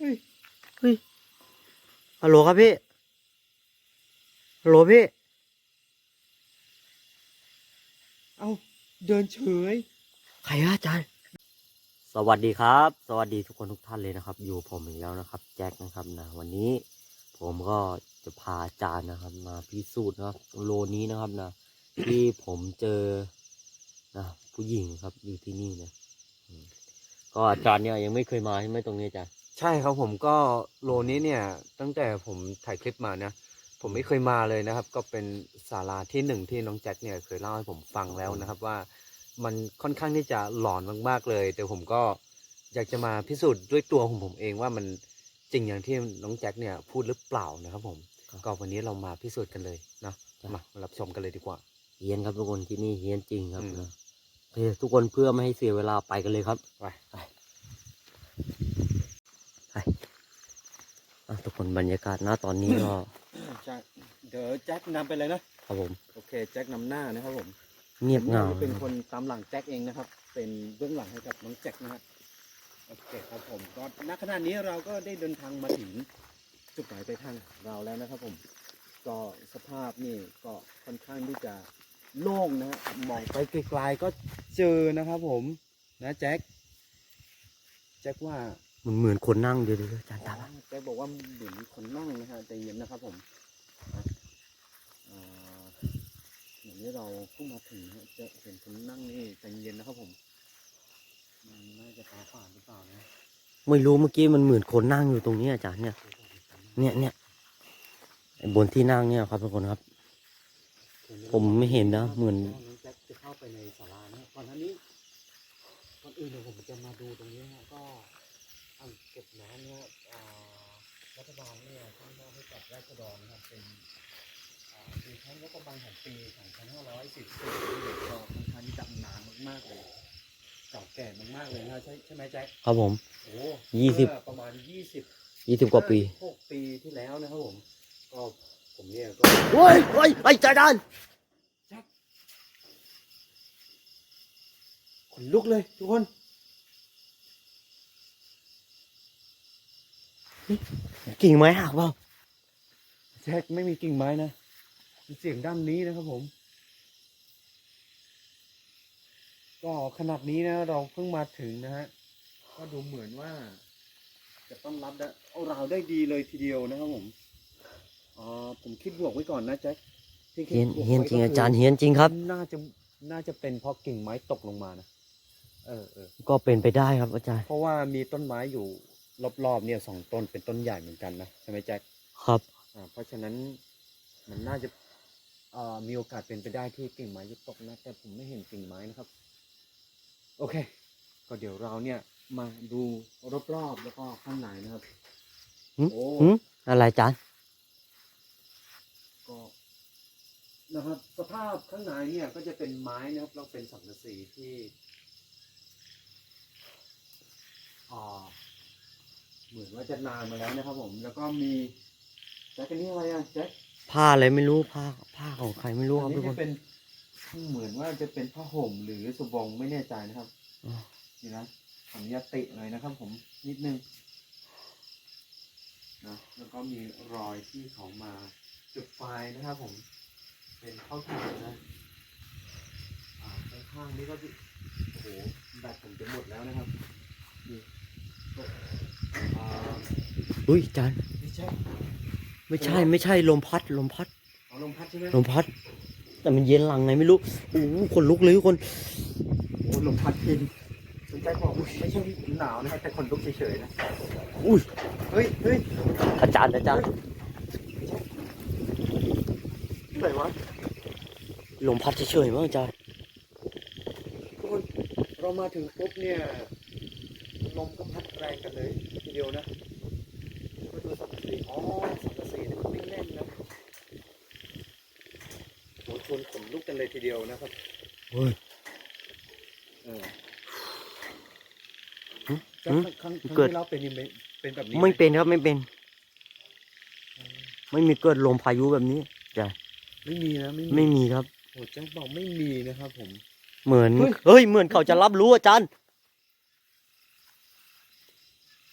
เฮ้ยเฮ้ยฮัลโหลครับพี่ฮัลโหลพี่ เอาเดินเฉย ใครอะอาจารย์ สวัสดีครับ สวัสดีทุกคนทุกท่านเลยนะครับ อยู่ผมอีกแล้วนะครับ แจ็คนะครับนะวันนี้ผมก็จะพาอาจารย์นะครับ มาพิสูจน์นะครับโลนี้นะครับนะ ที่ผมเจอนะผู้หญิงครับอยู่ที่นี่นะอืมก็อาจารย์เนี่ยยังไม่เคยมาใช่ไหมตรงนี้อาจารย์ ใช่ครับผมก็โลนี้เนี่ยตั้งแต่ผมถ่ายคลิปมานะผมไม่เคยมาเลยนะครับ ก็เป็นศาลาที่หนึ่งที่น้องแจ็คเนี่ยเคยเล่าให้ผมฟังแล้วนะครับว่ามันค่อนข้างที่จะหลอนมากๆเลย แต่ผมก็อยากจะมาพิสูจน์ด้วยตัวของผมเองว่ามันจริงอย่างที่น้องแจ็คเนี่ยพูดหรือเปล่านะครับผมก็วันนี้เรามาพิสูจน์กันเลยเนาะมารับชมกันเลยดีกว่าเฮียนครับทุกคนที่นี่เฮียนจริงครับอืมนะโอเคทุกคนเพื่อไม่ให้เสียเวลาไปกันเลยครับไปไปไปอะ ทุกคนบรรยากาศณตอนนี้ก็ใช่เดี๋ยวแจ็คนำไปเลยนะครับผม โอเคแจ็คนำหน้านะครับผม เงียบเหงาผมเป็นคนตามหลังแจ็คเองนะครับ เป็นเบื้องหลังให้กับน้องแจ็คนะฮะโอเคครับผมก็ณขณะนี้เราก็ได้เดินทางมาถึงจุดหมายปลายทางของเราแล้วนะครับผม ก็สภาพนี่ก็ค่อนข้างที่จะโล่งนะฮะมองไปไกลๆก็เจอนะครับผมนะแจ็คแจ็คว่า มันเหมือนคนนั่งเดี๋ยวเดี๋ยวอาจารย์ตามมาแจ็คบอกว่าเหมือนคนนั่งนะฮะใจเย็นนะครับผมนะอ่าอย่างนี้เราเพิ่งมาถึงฮะจะเห็นคนนั่งนี่ใจเย็นนะครับผมมันน่าจะตาฝาดหรือเปล่านะไม่รู้เมื่อกี้มันเหมือนคนนั่งอยู่ตรงนี้อาจารย์เนี่ย เนี่ยเนี่ยไอ้บนที่นั่งเนี่ยครับทุกคนครับ ผมไม่เห็นนะเหมือนน้องแจ็คจะเข้าไปในศาลานะก่อนหน้านี้ก่อนอื่นเดี๋ยวผมจะมาดูตรงนี้ฮะก็ อ่างเก็บน้ำเนี่ยอ่ารัฐบาลเนี่ยท่านมอบให้กับราษฎรนะครับเป็นอ่าปีครั้งงบประมาณของปี2544นี่ก็ค่อนข้างที่จะนานมากๆเลยเก่าแก่มากๆเลยนะใช่ใช่ไหมแจ็คครับผมโอ้ยี่สิบเมื่อประมาณยี่สิบยี่สิบกว่าปีหกปีที่แล้วนะครับผมก็ผมเนี่ยก็เฮ้ยเฮ้ยไอ้อาจารย์ขนลุกเลยทุกคน กิ่งไม้หักเปล่าแจ็คไม่มีกิ่งไม้นะเป็นเสียงด้านนี้นะครับผม ก็ขนาดนี้นะ เราเพิ่งมาถึงนะฮะก็ดูเหมือนว่า จะต้อนรับได้เอาเราได้ดีเลยทีเดียวนะครับผมอ๋อผมคิดบวกไว้ก่อนนะแจ็คที่คิดเฮียนบวกเฮียนไว้จริงก็อาคืจารย์เฮียนจริงครับ น่าจะน่าจะเป็นเพราะกิ่งไม้ตกลงมานะเออเออก็เป็นไปได้ครับอาจารย์ เพราะว่ามีต้นไม้อยู่ รอบๆเนี่ยสองต้นเป็นต้นใหญ่เหมือนกันนะใช่ไหมแจ็คครับอ่าเพราะฉะนั้นมันน่าจะเอ่อมีโอกาสเป็นไปได้ที่กิ่งไม้จะตกนะแต่ผมไม่เห็นกิ่งไม้นะครับ โอเค ก็เดี๋ยวเราเนี่ยมาดูรอบๆแล้วก็ข้างในนะครับ หึโอ้ หึอะไรอาจารย์ก็นะครับ สภาพข้างในเนี่ย ก็จะเป็นไม้นะครับแล้วเป็นสังกะสีที่อ่า เหมือนว่าจะนานมาแล้วนะครับผม แล้วก็มีแจ็คอันนี้อะไรอะแจ็คผ้าอะไรไม่รู้ผ้าผ้าของใครไม่รู้คอัรับนทุนี้กคจะนเป็นเหมือนว่าจะเป็นผ้าห่มหรือสบงไม่แน่ใจนะครับอ๋อนี่นะขออนุญาตติหน่อยนะครับ ผมนิดนึงนะแล้วก็มีรอยที่เขามาจุดไฟนะครับ ผม เป็นข้าวถ่านนะอ่าข้างๆนี่ก็จะโอ้โหแบตผมจะหมดแล้วนะครับนี่ก็ อ่าอุ้ยอาจารย์ไม่ใช่ ไม่ใช่ไม่ใช่ลมพัดลมพัดเอาลมพัดใช่ไหมลมพัด แต่มันเย็นหลังไงไม่รู้โอ้โหคนลุกเลยทุกคนโอ้ลมพัดพินสนใจบอกไม่ใช่หนาวนะครับแต่คนลุกเฉยๆนะอุ้ยเฮ้ยเฮ้ยอาจารย์อาจารย์ไหนวะลมพัดเฉยๆมั้งอาจารย์ทุกคนเรามาถึงปุ๊บเนี่ยลมก็พัดแรงกันเลย ทีเดียวนะมาดูสังกะสีอ๋อสังกะสีเนี่ยมันไม่แน่นนะโหชวนขนลุกกันเลยทีเดียวนะครับเฮ้ยเออหึจะหึครั้งครั้งเกิดที่เราเป็นยังไงเป็นแบบนี้หไม่เป็นครับไม่เป็น ไม่มีเกิดลมพายุแบบนี้อาจารย์ไม่มีนะไม่ไม่มีครับโอ้แจ็คบอกไม่มีนะครับผม เหมือนเฮ้ยเฮ้ยเหมือนเขาจะรับรู้อาจารย์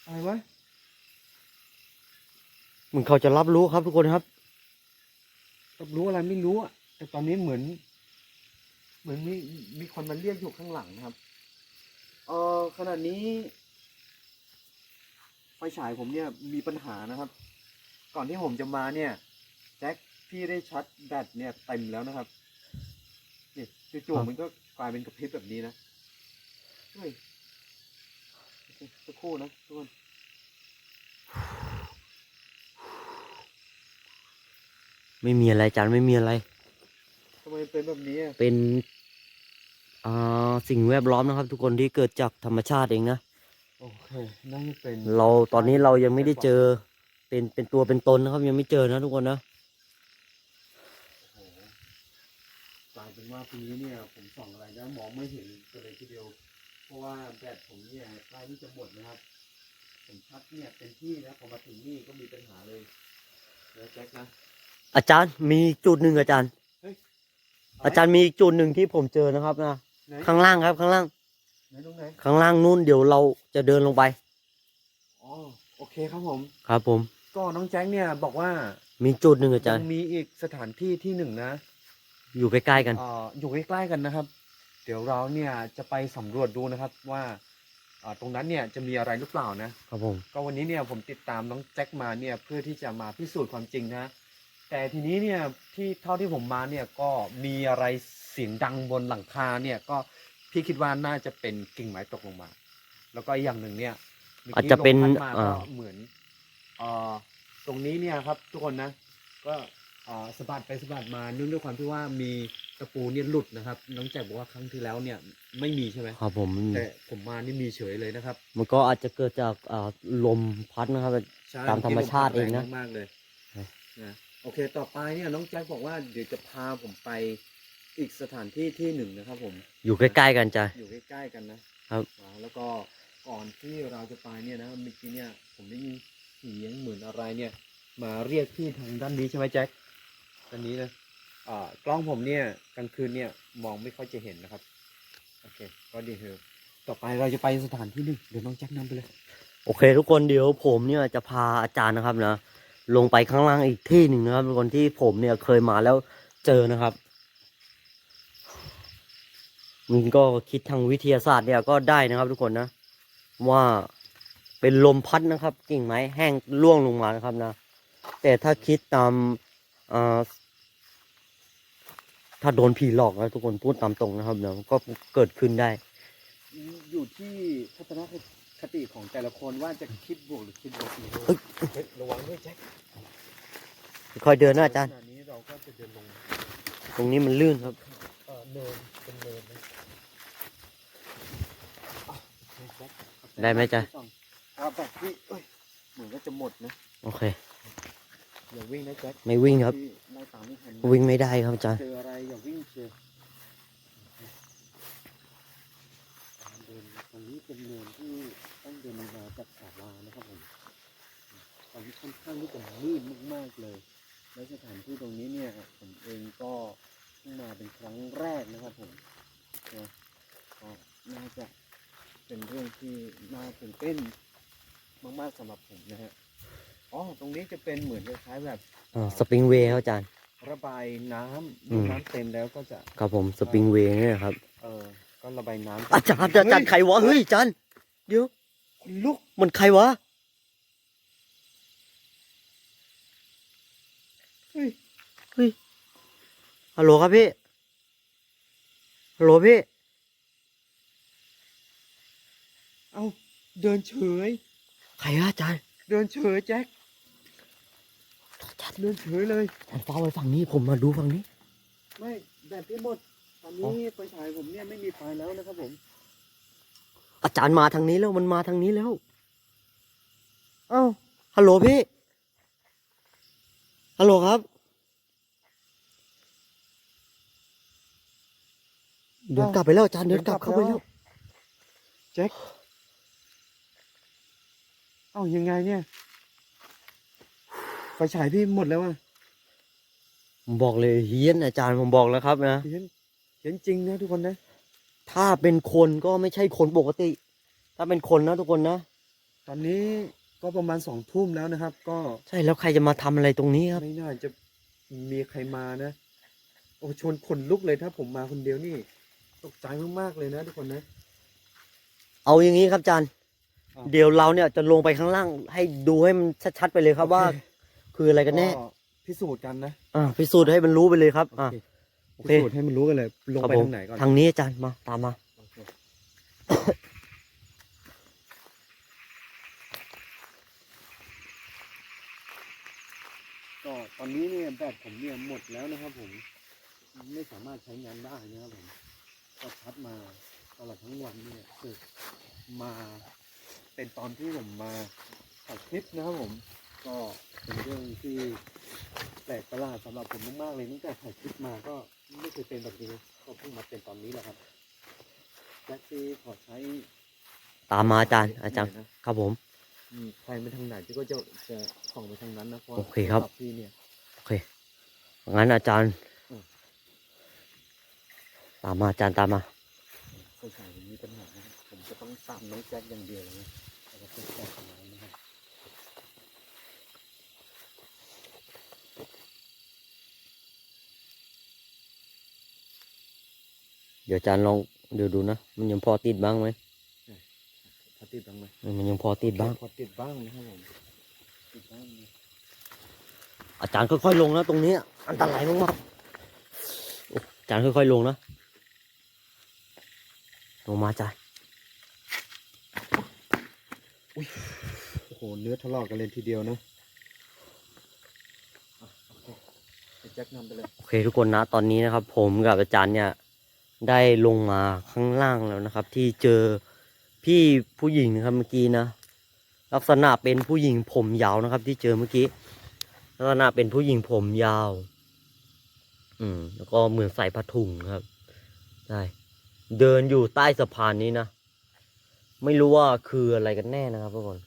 อะไรวะ เห มือนเขาจะรับรู้ครับทุกคนครับ รับรู้อะไรไม่รู้อะแต่ตอนนี้เหมือน เหมือนมีมีคนมาเรียกอยู่ข้างหลังนะครับ เออขณะนี้ ไฟฉายผมเนี่ยมีปัญหานะครับ ก่อนที่ผมจะมาเนี่ยแจ็คพี่ได้ชาร์จแบตเนี่ยเต็มแล้วนะครับนี่จู่ครับๆมันก็กลายเป็นกระพริบแบบนี้นะเฮ้ยโอเคสักครู่นะทุกคน ไม่มีอะไรอาจารย์ไม่มีอะไร ทำไมเป็นแบบนี้อะเป็นอ่าสิ่งแวดล้อมนะครับ ทุกคนที่เกิดจากธรรมชาติเองนะโอเคน่าจะเป็นเราตอนนี้เรายังไม่ได้เจอ เป็นเป็นตัวเป็นตนนะครับ ยังไม่เจอนะทุกคนนะโอ้โหกลายเป็นว่าทีนี้เนี่ยผมส่องอะไรนะมองไม่เห็นกันเลยทีเดียว เพราะว่าแบตผมเนี่ยใกล้ที่จะหมดนะครับ ผมชัดเนี่ยเต็มที่นะพอมาถึงนี่ก็มีปัญหาเลยแล้วแจ็คนะ อาจารย์มีอีกจุดหนึ่งอาจารย์ อาจารย์มีอีกจุดหนึ่งที่ผมเจอนะครับนะไหนข้างล่างครับ ข้างล่างไหนตรงไหนข้างล่างนู่นเดี๋ยวเราจะเดินลงไปอ๋อโอเคครับผม ครับผม ก็น้องแจ็คเนี่ยบอกว่า มีจุดหนึ่งอาจารยัย์งมีอีกสถานที่ที่หนึ่งนะ อยู่ใกล้ๆกันเอ่ออยู่ใกล้ๆกันนะครับ เดี๋ยวเราเนี่ยจะไปสำรวจดูนะครับว่าเอ่อตรงนั้นเนี่ยจะมีอะไรหรือเปล่านะครับผมก็วันนี้เนี่ยผมติดตามน้องแจ็คมาเนี่ยเพื่อที่จะมาพิสูจน์ความจริงนะ แต่ทีนี้เนี่ยที่เท่าที่ผมมาเนี่ยก็มีอะไรเสียงดังบนหลังคาเนี่ยก็พี่คิดว่าน่าจะเป็นกิ่งไม้ตกลงมา แล้วก็อย่างหนึ่งเนี่ยมื่อาจกี้จะเป็นลมพัดมาอ่าก็เหมือนเอ่อตรงนี้เนี่ยครับ ทุกคนนะ ก็เอ่อสะบัดไปสะบัดมาเนื่องด้วยความที่ว่ามีตะปูเนี่ยหลุดนะครับ น้องแจ็คบอกว่าครั้งที่แล้วเนี่ยไม่มีใช่ไหมครับผมแต่ผมมานี่มีเฉยเลยนะครับมันก็อาจจะเกิดจากอ่าลมพัดนะครับ ใช่ตามธรรมชาติเองนะแรงมากๆเลยใช่นะ โอเค ต่อไปเนี่ยน้องแจ็คบอกว่าเดี๋ยวจะพาผมไปอีกสถานที่ที่หนึ่งนะครับผม อยู่ใกล้ๆกันจ้ะ อยู่ใกล้ๆกันนะครับ อ่าแล้วก็ก่อนที่เราจะไปเนี่ยนะเมื่อกี้เนี่ยผมได้ยินเสียงเหมือนอะไรเนี่ย มาเรียกพี่ทางด้านนี้ใช่ไหมแจ็คด้านนี้นะอ่ากล้องผมเนี่ยกลางคืนเนี่ยมองไม่ค่อยจะเห็นนะครับ โอเค ก็ดีเถอะต่อไปเราจะไปสถานที่หนึ่งเดี๋ยวน้องแจ็คนำไปเลย โอเค ทุกคนเดี๋ยวผมเนี่ยจะพาอาจารย์นะครับนะ ลงไปข้างล่างอีกที่หนึ่งนะครับทุกคนที่ผมเนี่ยเคยมาแล้วเจอนะครับมันก็คิดทางวิทยาศาสตร์เนี่ยก็ได้นะครับ ทุกคนนะ ว่าเป็นลมพัดนะครับ กิ่งไม้แห้งร่วงลงมานะครับนะ แต่ถ้าคิดตามถ้าโดนผีหลอกนะทุกคนพูดตามตรงนะครับเนะก็เกิดขึ้นได้ อยู่ที่ทัศนค ติของแต่ละคนว่าจะคิดบวกหรือคิดลบดีเฮ้ยเฮ้ยระวังด้วยแจ็คค่อยเดินนะอาจารย์ ขณะนี้เราก็จะเดินลงตรงนี้มันลื่นครับ เออเนินเป็นเนินนะอะโอเคแจ็คได้ไหมจ๊ะเอาแบบที่เอ้ยเหมือนว่าจะหมดนะโอเค อย่าวิ่งนะแจ็คไม่วิ่งครับ ที่ไล่ตามไม่ทันนะวิ่งไม่ได้ครับอาจารย์ เจออะไรอย่าวิ่งเชียวเดินตรงนี้เป็นเนินที่ต้องเดินลงมาจากศาลานะครับผมตอนนี้ค่อนข้างที่จะลื่นมากๆเลย และสถานที่ตรงนี้เนี่ยผมเองก็เพิ่งมาเป็นครั้งแรกนะครับผมนะก็น่าจะเป็นเรื่องที่น่าตื่นเต้นมากๆสำหรับผมนะฮะอ๋อตรงนี้จะเป็นเหมือนคล้ายๆแบบอ่าสปริงเวย์ครับอาจารย์ ระบายน้ำอืมน้ำเต็มแล้วก็จะครับผมสปริงเวย์เนี่ยครับ เออก็ระบายน้ำอาจารย์อาจารย์ใครวะเฮ้ยอาจารย์เดี๋ยว ลุกมันใครวะเฮ้ยเฮ้ยฮัลโหลครับพี่ฮัลโหลพี่ เอาเดินเฉย ใครอะอาจารย์เดินเฉยแจ็คอาจารย์เดินเฉยเลย อาจารย์เฝ้าไว้ฝั่งนี้ผมมาดูฝั่งนี้ ไม่แบบที่หมดตอนนี้ไฟฉายผมเนี่ยไม่มีไฟแล้วนะครับผม อาจารย์มาทางนี้แล้วมันมาทางนี้แล้ว เอ้า ฮัลโหลพี่ ฮัลโหลครับ เดินกลับไปแล้วอาจารย์เดินกลับเข้าไปแล้วแจ็ค เอ้ายังไงเนี่ย ไฟฉายพี่หมดแล้วอะผมบอกเลยเฮี้ยนอาจารย์ผมบอกแล้วครับนะเห็นเห็นจริงนะทุกคนนะ ถ้าเป็นคนก็ไม่ใช่คนปกติ ถ้าเป็นคนนะทุกคนนะ ตอนนี้ก็ประมาณสองทุ่มแล้วนะครับ ก็ใช่แล้วใครจะมาทำอะไรตรงนี้ครับ ไม่น่าจะมีใครมานะ โอ้ชวนขนลุกเลยถ้าผมมาคนเดียวนี่ ตกใจมากๆเลยนะทุกคนนะ เอาอย่างนี้ครับอาจารย์ อะ เดี๋ยวเราเนี่ยจะลงไปข้างล่าง ให้ดูให้มันชัดๆไปเลยครับว่า โอเคคืออะไรกันแน่พิสูจน์กันนะ อ่าพิสูจน์ให้มันรู้ไปเลยครับอ่า โอพิเค สูจน์ให้มันรู้กันเลย ลงครับไปผมทางไหนก่อน ทางนี้อาจารย์มาตามมาโอเคก็ตอนนี้เนี่ยแบตผมเนี่ยหมดแล้วนะครับผม ไม่สามารถใช้งานได้นะครับผมก็ชัดมาตลอดทั้งวันเนี่ยคือมาเป็นตอนที่ผมมาถ่ายคลิปนะครับผม ก็เป็นเรื่องที่แปลกประหลาดสำหรับผมมากๆเลยตั้งแต่ถ่ายคลิปมาก็ ไม่เคยเป็นแบบนี้ก็เพิ่งมาเป็นตอนนี้แหละครับแจ็คซี่ขอใช้ตามมาอาจารย์อาจารย์หน่นะ ครับผม อืมใครไปทางไหนพี่ก็จะจะส่องไปทางนั้นนะเพราะโอเคครับโทศัพท์พี่เนี่ย โอเค งั้นอาจารย์ อืม ตามมาอาจารย์ตามมาไฟฉายมีปัญหานะครับผมจะต้องตามน้องแจ็คอย่างเดียวเลยนะแล้วก็เปิดแจ็คเอาไว้นะครับ เดี๋ยวอาจารย์ลองเดี๋ยวดูนะ มันยังพอติดบ้างไหมพอติดบ้างไหมมันยังพอติดบ้าง พอติดบ้างนะครับผมติดบ้างนะอาจารย์ค่อยๆลงนะตรงนี้ อันตรายมากๆโอ้อาจารย์ค่อยๆลงนะ ลงมาอาจารย์โอ้โห เนื้อถลอกกันเลยทีเดียวนะอะโอเคให้แจ็คนำไปเลยโอเคทุกคนนะ ตอนนี้นะครับ ผมกับอาจารย์เนี่ย ได้ลงมาข้างล่างแล้วนะครับ ที่เจอพี่ผู้หญิงนะครับเมื่อกี้นะ ลักษณะเป็นผู้หญิงผมยาวนะครับ ที่เจอเมื่อกี้ลักษณะเป็นผู้หญิงผมยาว อืม แล้วก็เหมือนใส่ผ้าถุงครับใช่เดินอยู่ใต้สะพานนี้นะไม่รู้ว่าคืออะไรกันแน่นะครับทุกคน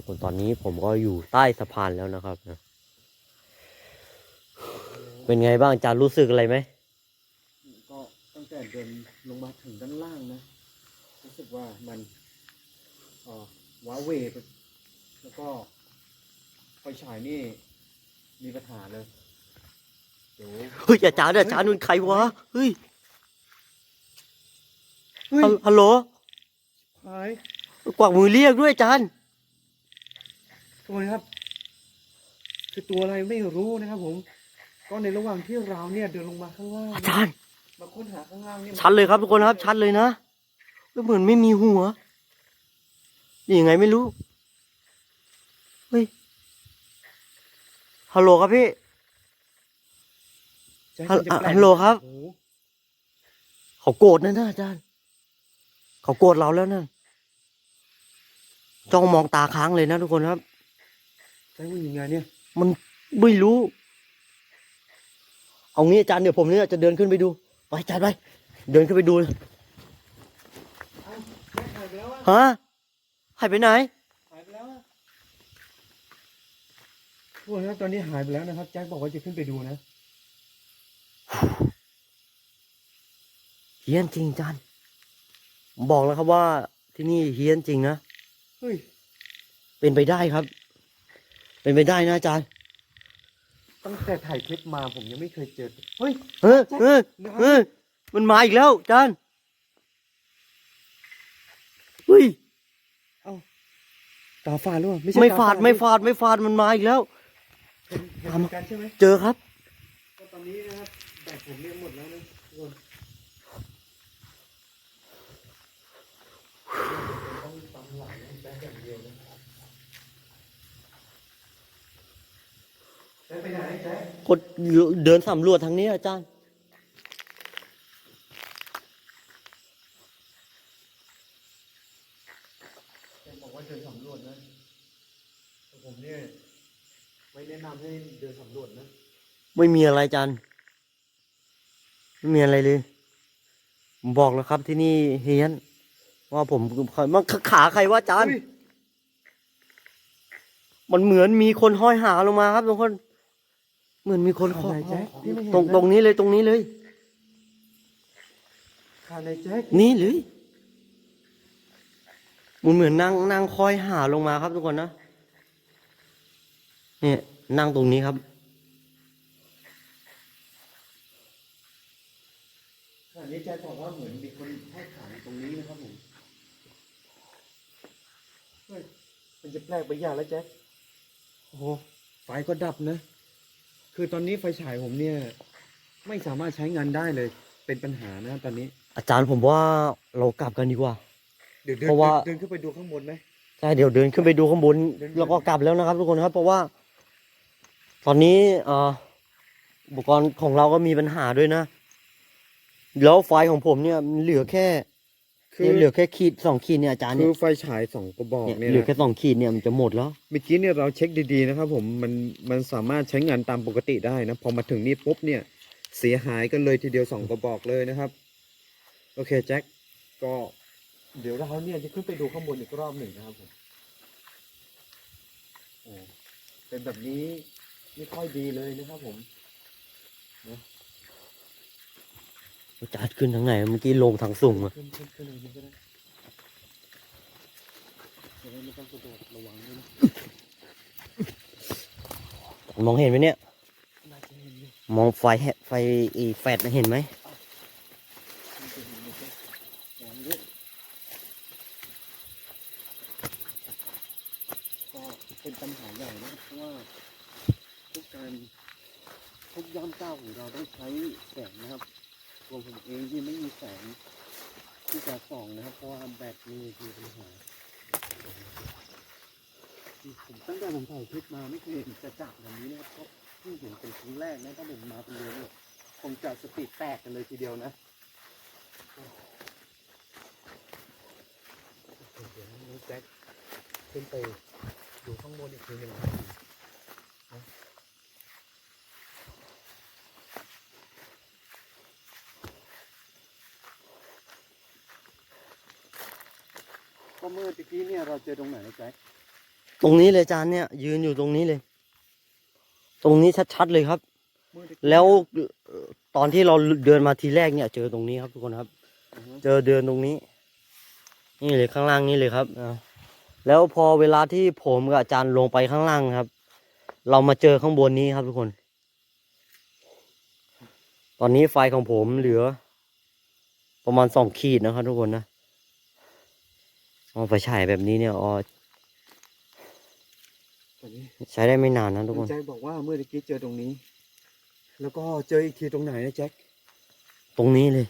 ทุกคนตอนนี้ผมก็อยู่ใต้สะพานแล้วนะครับนะเป็นไงบ้างอาจารย์รู้สึกอะไรไหมก็ตั้งแต่เดินลงมาถึงด้านล่างนะ รู้สึกว่ามันเอ่อว้าเหวไปแล้วก็ไฟฉายนี่ มีปัญหาเลยเดี๋ยวเฮ้ยอาจารย์อาจารย์มันใครวะเฮ้ยเฮ้ยฮัลฮัลโหลหายกวักมือเรียกด้วยอาจารย์ ตัวนี้ครับ คือตัวอะไรไม่รู้นะครับผม ก็ในระหว่างที่เราเนี่ยเดินลงมาข้างล่างอาจารย์มาค้นหาข้างล่างเนี่ยชัดเลยครับทุกคนครับ ชัดเลยนะก็เหมือนไม่มีหัวนี่ยังไงไม่รู้เฮ้ยฮัลโหลครับพี่ใช่ฮัลจะแปกฮัลโหลครับโอ้โหเขาโกรธนะนะอาจารย์ เขาโกรธเราแล้วนะจ้องมองตาค้างเลยนะทุกคนครับ ใช่ว่ายังไงเนี่ย มันไม่รู้ เอางี้อาจารย์เดี๋ยวผมเนี่ยจะเดินขึ้นไปดู ไปอาจารย์ไป เดินขึ้นไปดูเลยเอ้าแจ็คหายไปแล้วอะฮะหายไปไหน หายไปแล้วอะทุกคนครับตอนนี้หายไปแล้วนะครับ แจ็คบอกว่าจะขึ้นไปดูนะเฮี้ยนจริงอาจารย์ผมบอกแล้วครับว่าที่นี่เฮี้ยนจริงนะ เฮ้ย เป็นไปได้ครับ เป็นไปได้นะอาจารย์ตั้งแต่ถ่ายคลิปมาผมยังไม่เคยเจอ เฮ้ย เออเออเออมันมาอีกแล้วอาจารย์เฮ้ยตาฝาดหรือเปล่าไม่ใช่ไม่ตฟาดไม่ฟาดไม่ฟาดมันมาอีกแล้ว เห็นเห็นเหมือนกันใช่ไหมเจอครับ ก็ตอนนี้นะครับแบตผมเนี่ยหมดแล้วนะทุกคนต้องตำหลังแบตอย่างเดียวนะแจ็ค ไปไหนแจ็คกดเดินสำรวจทางนี้อาจารย์ แจ็คบอกว่าเดินสำรวจนะแต่ผมเนี่ยไม่แนะนำให้เดินสำรวจนะ ไม่มีอะไรอาจารย์ ไม่มีอะไรเลย ผมบอกแล้วครับที่นี่เฮี้ยน ว่าผมมันขาใครว่าอาจารย์เฮ้ยมันเหมือนมีคนห้อยหาลงมาครับทุกคน เหมือนมีคนเคาะไหนแจ็คพี่ไม่เห็นตรงนะตรงนี้เลยตรงนี้เลยขาในแจ็คนี่เลยมันเหมือนนั่งนั่งคอยหาลงมาครับทุกคนนะเนี่ยนั่งตรงนี้ครับขาในแจ็คบอกว่าเหมือนมีคนให้ขาตรงนี้นะครับผมเฮ้ยมันจะแปลกไปอย่างแล้วแจ็คโอ้โหไฟก็ดับนะ คือตอนนี้ไฟฉายผมเนี่ย ไม่สามารถใช้งานได้เลย เป็นปัญหานะตอนนี้ อาจารย์ผมว่าเรากลับกันดีกว่า เดี๋ยวเดินเพราะว่า เดินขึ้นไปดูข้างบนไหม ใช่เดี๋ยวเดินขึ้นไปดูข้างบนเดิน แล้วก็กลับแล้วนะครับ ทุกคนครับ เพราะว่า ตอนนี้เอ่ออุปกรณ์ของเราก็มีปัญหาด้วยนะ แล้วไฟของผมเนี่ยมันเหลือแค่ คือเนี่ยเหลือแค่ขีดสองขีดเนี่ยอาจารย์คืเนี่อยไฟฉายสองกระบอกเนี่ยเนี่ยเหลือนะแค่สองขีดเนี่ยมันจะหมดแล้ว เมื่อกี้เนี่ยเราเช็คดีๆนะครับผมมันมันสามารถใช้งานตามปกติได้นะพอมาถึงนี่ปุ๊บเนี่ยเสียหายกันเลยทีเดียวสองกระบอกเลยนะครับ โอเคแจ็คก็เดี๋ยวเราเนี่ยจะขึ้นไปดูข้างบนอีกรอบหนึ่งนะครับผมโอ้เป็นแบบนี้ไม่ค่อยดีเลยนะครับผมอา จารย์ขึ้นทางไหนเมื่อกี้ลงทางสูงอะขึ้นขึ้นขึ้นเลยก็ได้จะได้ไม่ต้องกระโดดระวังด้วยนะมองเห็นไหมเนี่ย น่าจะเห็นอยู่มองไฟแฮไฟอีแฟดน่ะเห็นไหมน่าจะเห็นอยู่ครับระวังด้วยก็เป็นปัญหาใหญ่นะเพราะว่าทุกการทุกย่ำก้าวของเราต้องใช้แสงนะครับ ตัวผมเองที่ไม่มีแสงที่จะส่องนะครับ เพราะว่าแบตนี่คือปัญหาผมตั้งแต่ผมถ่ายคลิปมาไม่เคยเห็นจะจับแบบนี้นะครับก็เพิ่งเห็นเป็นครั้งแรกนะถ้าผมมาคนเดียวเนี่ยคงจะสติแตกกันเลยทีเดียวนะเดี๋ยวน้องแจ็คขึ้นไปดูข้างบนอีกทีหนึ่งนะ ก็เมื่อตะกี้เนี่ยเราเจอตรงไหนนะแจ็คตรงนี้เลยอาจารย์เนี่ย ยืนอยู่ตรงนี้เลย ตรงนี้ชัดๆเลยครับเมื่อตะกี้แล้วเอ่อตอนที่เราเดินมาทีแรกเนี่ย เจอตรงนี้ครับทุกคนครับ อือฮึเจอเดินตรงนี้ นี่เลยข้างล่างนี่เลยครับอ่าแล้วพอเวลาที่ผมกับอาจารย์ลงไปข้างล่างครับ เรามาเจอข้างบนนี้ครับทุกคน ตอนนี้ไฟของผมเหลือ ประมาณสองขีดนะครับทุกคนนะเอาไฟฉายแบบนี้เนี่ยอ๋อตอนนี้ใช้ได้ไม่นานนะทุกคนแจ็คบอกว่าเมื่อตะกี้เจอตรงนี้ แล้วก็เจออีกทีตรงไหนนะแจ็คตรงนี้เลย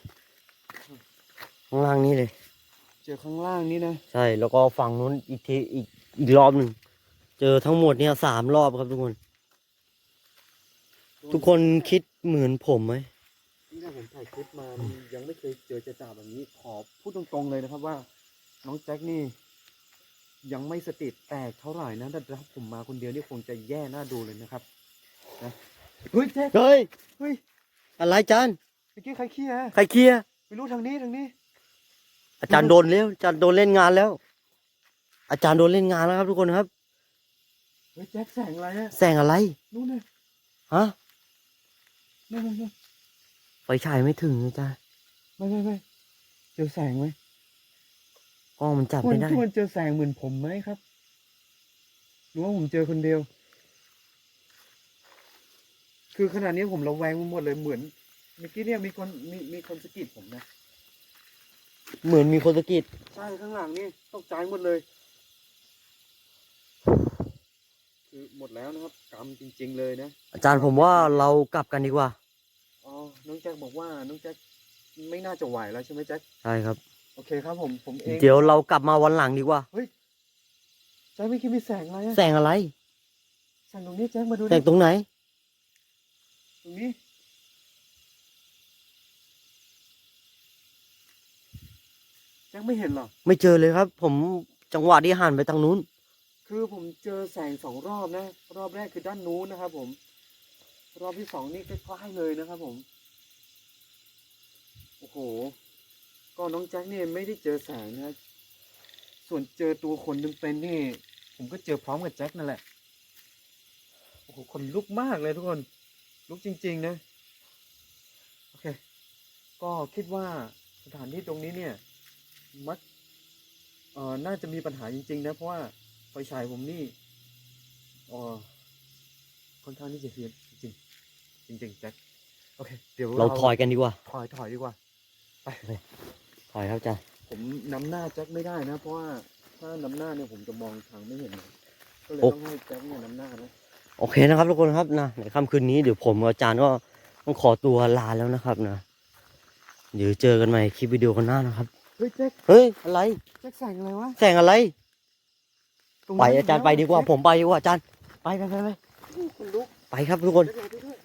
ข้างล่างนี้เลย เจอข้างล่างนี้นะใช่แล้วก็ฝั่งนู้นอีกทีอีกอีกรอบหนึ่งเจอทั้งหมดเนี่ยสามรอบครับทุกคน ทุกคนคิดเหมือนผมไหมนี่ถ้าผมถ่ายคลิปมามันยังไม่เคยเจอจะจ่าแบบนี้ขอพูดตรงๆเลยนะครับว่า น้องแจ็คนี่ยังไม่สติแตกเท่าไหร่นะแต่ถ้าผมมาคนเดียวนี่คงจะแย่หน้าดูเลยนะครับนะเฮ้ยแจ็คเฮ้ยเฮ้ยอะไรอาจารย์เมื่อกี้ใครขี้ฮะใครเคลียร์ไม่รู้ทางนี้ทางนี้ อาจารย์โดนแล้วอาจารย์โดนเล่นงานแล้ว อาจารย์โดนเล่นงานแล้วครับทุกคนครับ เฮ้ยแจ็คแสงอะไรฮะแสงอะไรนู่นน่ะฮะนั่นนั่นนั่นไฟฉายไม่ถึงอาจารย์ไม่ไม่ไม่เจอแสงไหม กล้องมันจับทุกคไม่นได้ทุกคนเจอแสงเหมือนผมไหมครับ หรือว่าผมเจอคนเดียว คือขนาดนี้ผมระแวงไปหมดเลยเหมือนเมื่อกี้เนี่ยมีคนมีมีคนสะกิดผมนะ เหมือนมีคนสะกิดใช่ข้างหลังนี่ตกใจหมดเลย คือหมดแล้วนะครับ กรรมจริง ๆ เลยนะ อาจารย์ผมว่าเรากลับกันดีกว่า อ๋อ น้องแจ็คบอกว่า น้องแจ็คไม่น่าจะไหวแล้วใช่ไหมแจ็ค ใช่ครับโอเคครับผมผมเองเดี๋ยวเรากลับมาวันหลังดีกว่าแจ็คไม่คิดมีแสงอะไรอะแสงอะไร แสงตรงนี้แจ็คมาดูแสดิงตรงไหน ตรงนี้ แจ็คไม่เห็นเหรอ ไม่เจอเลยครับ ผมจังหวะที่หันไปทางนู้น คือผมเจอแสงสองรอบนะ รอบแรกคือด้านนู้นนะครับผม รอบที่สองนี่ใกล้ๆเลยนะครับผม โอ้โห ก็น้องแจ็คเนี่ยไม่ได้เจอแสงนะส่วนเจอตัวคนเป็นๆนี่ ผมก็เจอพร้อมกับแจ็คนั่นแหละโอ้โหคนลุกมากเลยทุกคน ลุกจริง ๆ นะ โอเค ก็คิดว่าสถานที่ตรงนี้เนี่ยมักเอ่อน่าจะมีปัญหาจริง ๆ นะ เพราะว่าไฟฉายผมนี่เอ่อค่อนข้างที่จะเฮียนจริงๆจริงๆแจ็คโอเค เดี๋ยวเราถอยกันดีกว่า ถอยถอยดีกว่า ถอยครับอาจารย์ผมนำหน้าแจ็คไม่ได้นะ เพราะว่าถ้านำหน้าเนี่ยผมจะมองทางไม่เห็นนะก็เลยโอ้ต้องให้แจ็คเนี่ยนำหน้านะโอเคนะครับทุกคนครับนะในค่ำคืนนี้เดี๋ยวผมกับอาจารย์ก็ต้องขอตัวลาแล้วนะครับนะ เดี๋ยวเจอกันใหม่คลิปวิดีโอกันหน้านะครับ เฮ้ยแจ็คเฮ้ยอะไรแจ็คแสงอะไรวะแสงอะไรตรงไปนั้นอาจารย์ไปดีกว่า ผมไปดีกว่าอาจารย์ไปไปไปไปคนลุกไปครับทุกคน แจ็ครอพี่ด้วย